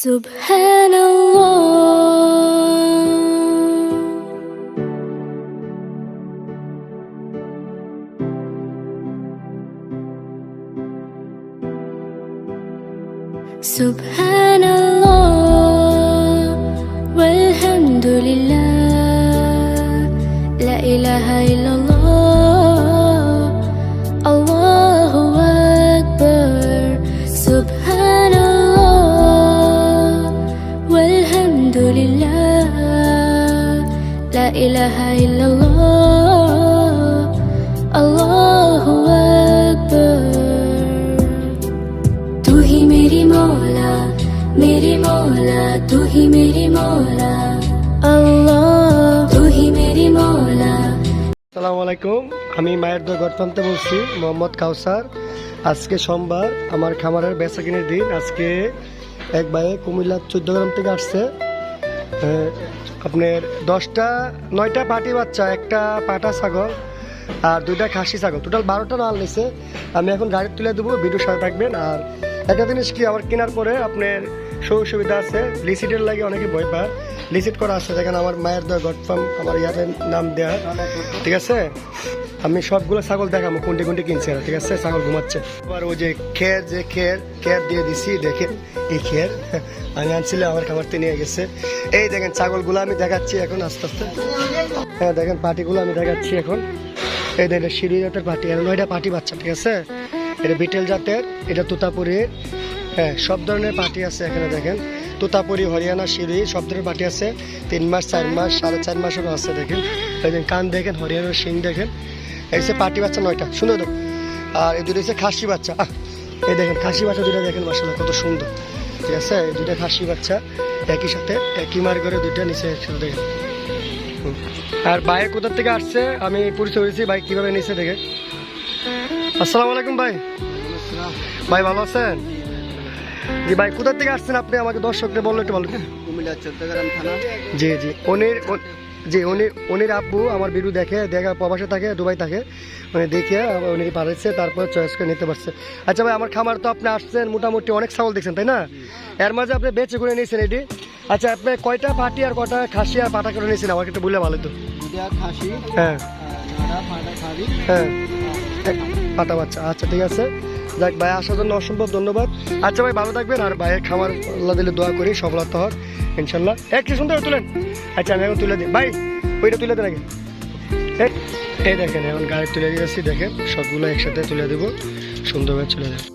Subhanallah. Subhanallah. ilaha ইল্লাল্লাহ আল্লাহু আকবার তু হি মেরি মওলা মেরি মওলা তু হি মেরি মওলা আল্লাহ তু হি মেরি মওলা আসসালামু আলাইকুম, আমি মায়ের দোয়া গড়ফামতে বলছি, মোহাম্মদ কাউসার। আজকে সোমবার, আমার খামারের বেচা কিনের দিন। আজকে এক ভাই কুমিল্লার চোদ্দ গ্রাম থেকে আসছে। আপনার দশটা, নয়টা পাটি বাচ্চা, একটা পাটা ছাগল আর দুইটা খাসি ছাগল। টোটাল বারোটা মাল নিছে। আমি এখন গাড়ি তুলে দেবো ভিডিও সাথে থাকবেন। আর একটা জিনিস কি, আবার কেনার পরে আপনার সুযোগ সুবিধা আছে। লিসিটের লাগে অনেকে ভয় পায়। লিসিট করা আছে, যেখানে আমার মায়ের দেওয়া গড ফার্ম আমার ইয়াতে নাম দেয়া। ঠিক আছে? আমি সবগুলো ছাগল দেখাবো, কোনটি কোনটি কিনছে ঠিক আছে? ছাগল ঘুমাচ্ছে। আবার ওই যে খের যে খের খের দিয়ে দিছি, দেখে এই খের, আমি আনছিলাম, আমার খামারতে নিয়ে গেছে। এই দেখেন ছাগলগুলো আমি দেখাচ্ছি এখন আস্তে আস্তে। হ্যাঁ দেখেন পাটিগুলো আমি দেখাচ্ছি এখন। এই দেখেন সিঁড়ি জাতের পাটি আর নয়টা পাটি বাচ্চা, ঠিক আছে? এটা বিটেল জাতের, এটা তোতাপুরি হ্যাঁ সব ধরনের পাটি আছে এখানে দেখেন। তোতাপুরি হরিয়ানা সিঁড়ি সব ধরনের পাটি আছে। তিন মাস চার মাস সাড়ে চার মাসেরও আছে দেখেন। দেখেন কান দেখেন হরিয়ানার শিং দেখেন। এই যে পাটি বাচ্চা নয়টা সুন্দর তো আর এই দুটো হচ্ছে খাসি বাচ্চা। এই দেখেন খাসি বাচ্চা দুটো দেখেন মাসাল্লাহ কত সুন্দর। ঠিক আছে? এই দুটো খাসি বাচ্চা একই সাথে একই মার করে দুইটা নিচে একসাথে দেখেন। আর বাইরে কোথার থেকে আসছে? আমি পরিচয় হয়েছি ভাই কীভাবে নিচে দেখে আসসালামু আলাইকুম ভাই। ভাই ভালো আছেন? জি ভাই কোথা থেকে আসছেন আপনি? আমাকে দর্শকদের বলল একটু কুমিল্লা থানা। জি জি। উন- জি উনি উনির আব্বু আমার ভিডিও দেখে দেখা প্রবাসে থাকে দুবাই থাকে। মানে দেখে উনি পাঠাচ্ছে তারপর চয়েস করে নিতে পারছে। আচ্ছা ভাই আমার খামার তো আপনি আসছেন মোটামুটি অনেক ছাগল দেখছেন তাই না? এর মাঝে আপনি বেঁচে করে নিয়েছেন এটি। আচ্ছা আপনি কয়টা পাটি আর কয়টা খাসি আর পাটা করে নিয়েছেন? আমাকে একটু বলে ভালো তো। খাসি হ্যাঁ। হ্যাঁ। পাটা বাচ্চা। আচ্ছা ঠিক আছে। যাক, ভাই, আসার জন্য অসম্ভব ধন্যবাদ। আচ্ছা ভাই, ভালো থাকবেন। আর ভাইয়ের খামার, আল্লাহ দিলে দোয়া করি, সফলতা হোক ইনশাল্লাহ একটু সুন্দর করে তুলেন? আচ্ছা আমি এখন তুলে দিই। ভাই, ওইটা তুলে দেন আগে। এই দেখেন, এখন গাড়ি তুলে দিয়েছি, দেখেন, সবগুলো একসাথে তুলে দেবো। সুন্দরভাবে চলে যাবে